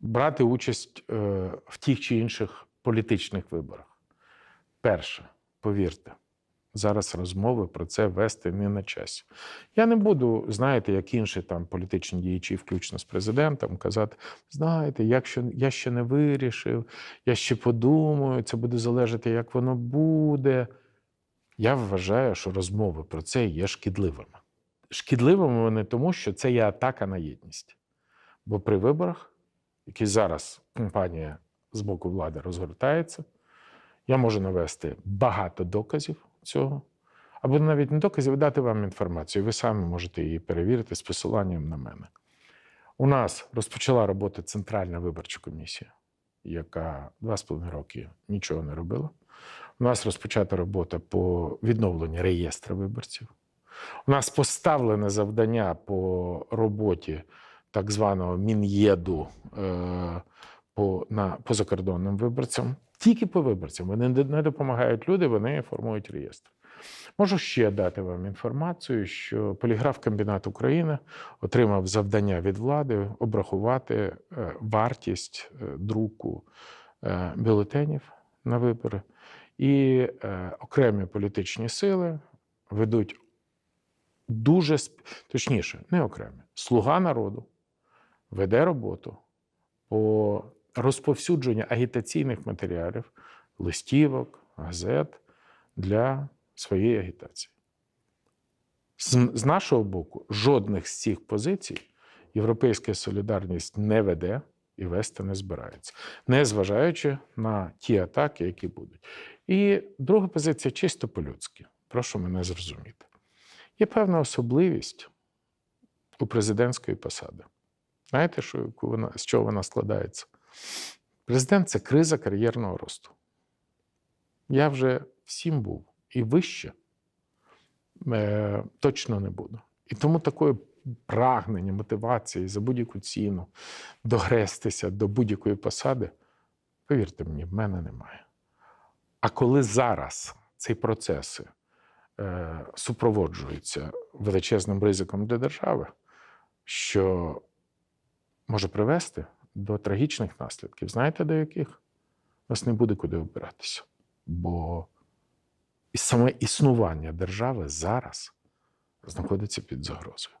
брати участь е, в тих чи інших політичних виборах. Перше, повірте, зараз розмови про це вести не на часі. Я не буду, знаєте, як інші там політичні діячі, включно з президентом, казати: знаєте, якщо я ще не вирішив, я ще подумаю, це буде залежати, як воно буде. Я вважаю, що розмови про це є шкідливими. Шкідливими вони тому, що це є атака на єдність. Бо при виборах, які зараз компанія з боку влади розгортається, я можу навести багато доказів цього, або навіть не доказів, а дати вам інформацію. Ви самі можете її перевірити з посиланням на мене. У нас розпочала робота Центральна виборча комісія, яка два з половиною роки нічого не робила. У нас розпочата робота по відновленню реєстру виборців. У нас поставлене завдання по роботі так званого Мін'єду е, по, на, по закордонним виборцям. Тільки по виборцям. Вони не допомагають люди, вони формують реєстр. Можу ще дати вам інформацію, що поліграф комбінат України отримав завдання від влади обрахувати е, вартість е, друку бюлетенів на вибори. І окремі політичні сили ведуть дуже точніше, не окремі. Слуга народу веде роботу по розповсюдженню агітаційних матеріалів, листівок, газет для своєї агітації. З, з нашого боку, жодних з цих позицій Європейська солідарність не веде і вести не збирається, незважаючи на ті атаки, які будуть. І друга позиція чисто по-людськи. Прошу мене зрозуміти. Є певна особливість у президентської посади. Знаєте, що, вона, з чого вона складається? Президент це криза кар'єрного росту. Я вже всім був і вище е, точно не буду. І тому такої прагнення, мотивації за будь-яку ціну догрестися до будь-якої посади, повірте мені, в мене немає. А коли зараз ці процеси е, супроводжуються величезним ризиком для держави, що може привести до трагічних наслідків. Знаєте, до яких? Вас не буде куди обиратися. Бо саме існування держави зараз знаходиться під загрозою.